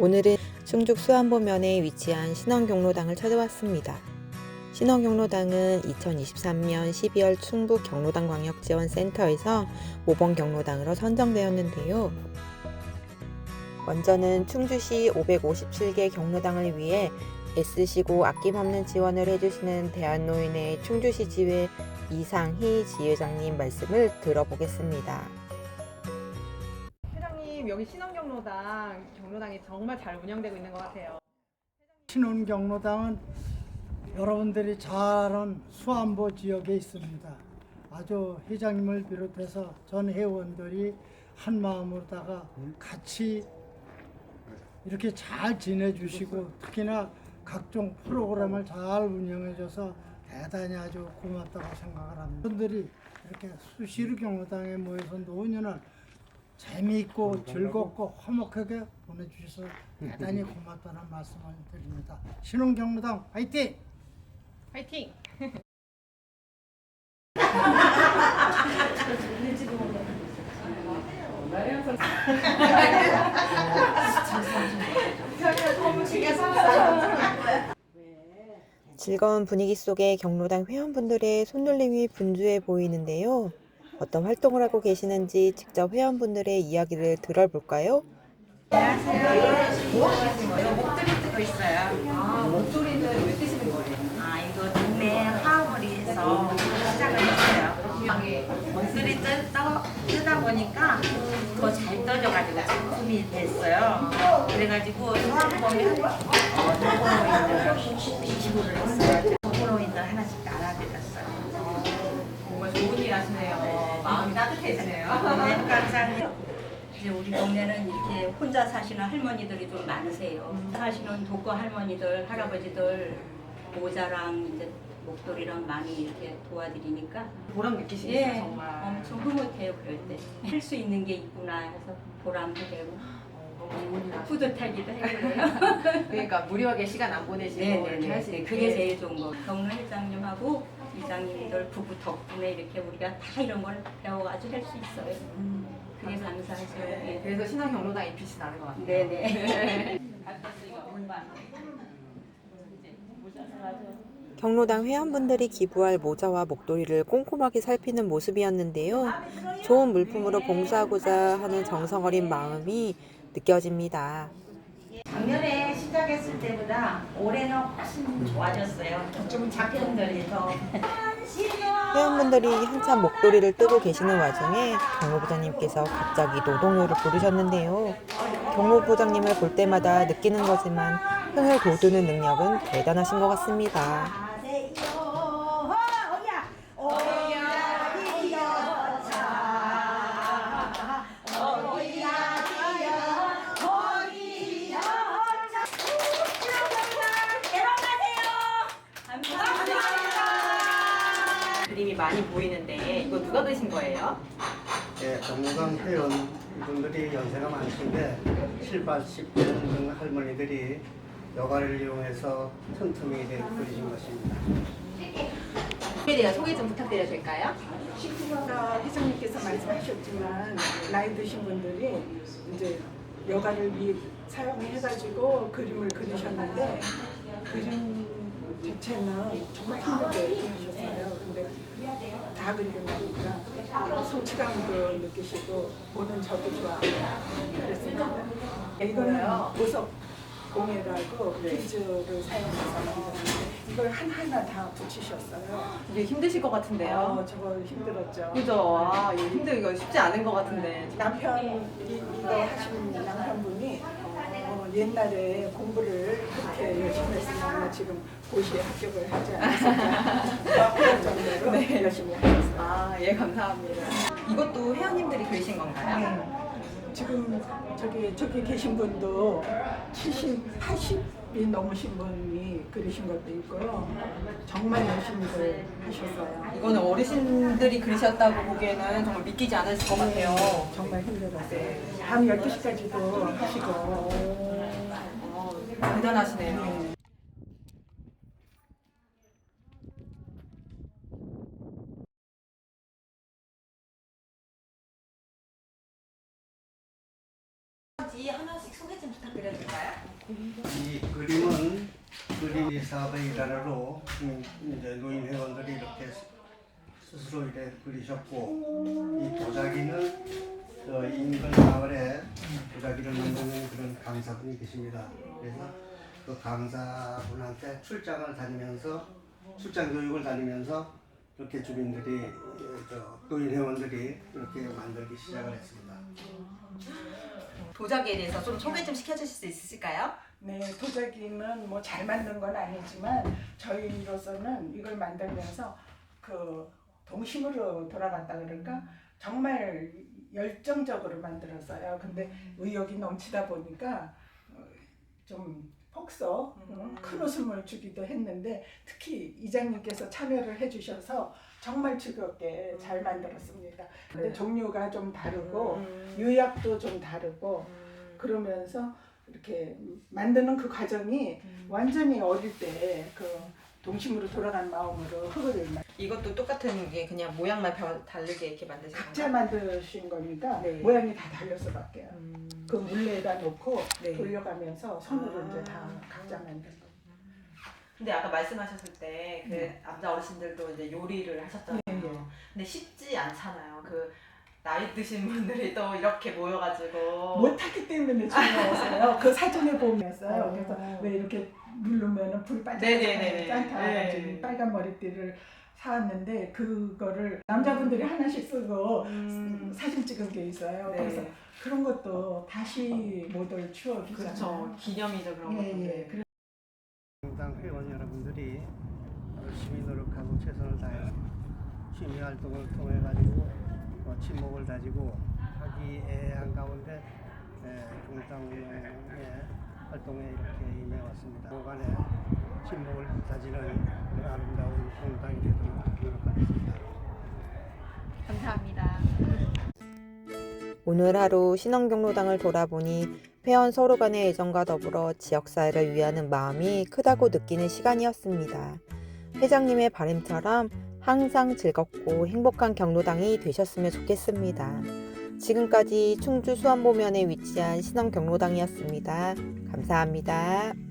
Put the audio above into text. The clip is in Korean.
오늘은 충북 수안보면에 위치한 신원경로당을 찾아왔습니다. 신원경로당은 2023년 12월 충북 경로당 광역지원센터에서 5번 경로당으로 선정되었는데요. 먼저는 충주시 557개 경로당을 위해 애쓰시고 아낌없는 지원을 해주시는 대한노인의 충주시 지회 이상희 지회장님 말씀을 들어보겠습니다. 여기 신원경로당 경로당이 정말 잘 운영되고 있는 것 같아요. 신혼경로당은 여러분들이 잘 아는 수안보 지역에 있습니다. 아주 회장님을 비롯해서 전 회원들이 한 마음으로다가 같이 이렇게 잘 지내주시고 특히나 각종 프로그램을 잘 운영해줘서 대단히 아주 고맙다고 생각을 합니다. 분들이 이렇게 수시로 경로당에 모여서 노년을 재미있고 즐겁고 화목하게 보내주셔서 대단히 고맙다는 말씀을 드립니다. 신혼경로당 화이팅! 파이팅! 즐거운 분위기 속에 경로당 회원분들의 손놀림이 분주해 보이는데요. 어떤 활동을 하고 계시는지 직접 회원분들의 이야기를 들어볼까요? 목도리 뜨고 있어요. 아 목도리는 왜 뜨시는 거예요? 아 이거 동네 화물에서 시작을 했어요. 목도리 뜨다, 뜨다 보니까 더 잘 떠져가지고 작품이 됐어요. 그래가지고 처음 보면 어, 도보노인들 기부를 했어요. 도보노인들 하나씩 알아드렸어요. 정말 좋은 일 하시네요. 마음이 따뜻해지네요. 네, 감사합니다. 이제 우리 동네는 이렇게 혼자 사시는 할머니들이 좀 많으세요. 사시는 독거 할머니들, 할아버지들 모자랑 이제 목도리랑 많이 이렇게 도와드리니까 보람 느끼시겠어요 예, 정말. 엄청 흐뭇해요 그럴 때. 할 수 있는 게 있구나 해서 보람도 되고 어, 너무. 뿌듯하기도 해요. 그러니까 무료하게 시간 안 보내시고 이렇게 할수 네네네. 있게 그게 제일 좋은 거. 경로 회장님하고 이장님들 부부 덕분에 이렇게 우리가 다 이런 걸 배워가지고 할 수 있어요. 음, 그게 감사하죠. 네, 예. 그래서 신원경로당이 빛이 나는 것 같아요. 네네. 경로당 회원분들이 기부할 모자와 목도리를 꼼꼼하게 살피는 모습이었는데요. 좋은 물품으로 봉사하고자 하는 정성 어린 마음이 느껴집니다. 시작했을 때보다 올해는 훨씬 좋아졌어요. 좀 작품들이 더 회원분들이 한참 목도리를 뜨고 계시는 와중에 경로부장님께서 갑자기 노동요를 부르셨는데요. 경로부장님을 볼 때마다 느끼는 거지만 흥을 돋우는 능력은 대단하신 것 같습니다. 그림이 많이 보이는데 이거 누가 그신 거예요? 예, 정무강 회원 이분들이 연세가 많으신데 7, 80대 등 할머니들이 여가를 이용해서 틈틈이 이렇게 그리신 것입니다. 소개에 대한 소개 좀 부탁드려도 될까요? 아까 회장님께서 말씀하셨지만 나이 드신 분들이 이제 여가를 위 사용해가지고 그림을 그리셨는데 그림 자체는 정말 힘들게 그리셨어요. 근데 다 그리고 나니까 성취감도 느끼시고 보는 저도 좋아하고 그랬습니다. 이거는 보석 공예라고 비즈를 사용해서 만드는데 이걸 하나하나 다 붙이셨어요. 이게 힘드실 것 어, 같은데요. 저거 힘들었죠. 그죠? 아, 이거 힘들 이거 쉽지 않은 것 같은데. 남편 이- 이거 하신 남편분이 어, 옛날에 공부를 그렇게 열심히 했으면 지금 고시에 합격을 하지 않았을까 그런 정도로 네. 열심히 하셨어요. 아, 예, 감사합니다. 이것도 회원님들이 그리신 건가요? 네. 지금 저기 저기 계신 분도 70, 80이 넘으신 분이 그리신 것도 있고요. 정말 열심히들 하셨어요. 이거는 어르신들이 그리셨다고 보기에는 정말 믿기지 않으실 것 같아요. 정말 힘들었어요. 밤 12시까지도 하시고 어, 대단하시네요. 하나씩 소개 좀 부탁드려도 될까요? 이 그림은 그림 사업의 일환으로 음, 이제 노인 회원들이 이렇게 스스로 이렇게 그리셨고 이 도자기는 저 인근 마을에 도자기를 만드는 그런 강사분이 계십니다. 그래서 그 강사분한테 출장을 다니면서 출장 교육을 다니면서 이렇게 주민들이 노인 회원들이 이렇게 만들기 시작을 했습니다. 도자기에 대해서 좀 소개 좀 시켜주실 수 있으실까요? 네, 도자기는 뭐 잘 만든 건 아니지만 저희로서는 이걸 만들면서 그 동심으로 돌아갔다 그럴까 정말 열정적으로 만들었어요. 근데 의욕이 넘치다 보니까 어, 좀 폭소 어, 큰 웃음을 주기도 했는데 특히 이장님께서 참여를 해주셔서 정말 즐겁게 잘 만들었습니다. 근데 종류가 좀 다르고 유약도 좀 다르고 그러면서 이렇게 만드는 그 과정이 완전히 어릴 때그 동심으로 돌아간 마음으로 흙을 마- 이것도 똑같은 게 그냥 모양만 별- 다르게 이렇게 만드신 각자 건가요? 만드신 거니까 네. 모양이 다 달려서 바뀌어요. 음, 그 물레에다 놓고 네. 돌려가면서 손으로 아. 이제 다 각자 만든 거. 근데 아까 말씀하셨을 때 그 네. 남자 어르신들도 이제 요리를 하셨잖아요. 네, 네. 근데 쉽지 않잖아요. 그 나이 드신 분들이 또 이렇게 모여가지고 못하기 때문에 중요했어요. 그 사진을 보면서요. 어. 그래서 왜 이렇게 누르면은 불이 네네네 네. 반짝반짝 네. 빨간 머리띠를 사왔는데 그거를 남자분들이 하나씩 쓰고 음, 사진 찍은 게 있어요. 네. 그래서 그런 것도 다시 못올 추억이잖아요. 그렇죠. 기념이죠 그런 예, 것들. 예. 그래- 정당 회원 여러분들이 열심히 노력하고 최선을 다해서 취미 활동을 통해 가지고 어, 친목을 다지고 화기애애한 가운데 예, 정당의 활동에 이렇게 임해왔습니다. 오간에 친목을 다지는 아름다운 정당이 되도록 노력하겠습니다. 감사합니다. 오늘 하루 신원경로당을 돌아보니 회원 서로 간의 애정과 더불어 지역사회를 위하는 마음이 크다고 느끼는 시간이었습니다. 회장님의 바램처럼 항상 즐겁고 행복한 경로당이 되셨으면 좋겠습니다. 지금까지 충주 수안보면에 위치한 신원경로당이었습니다. 감사합니다.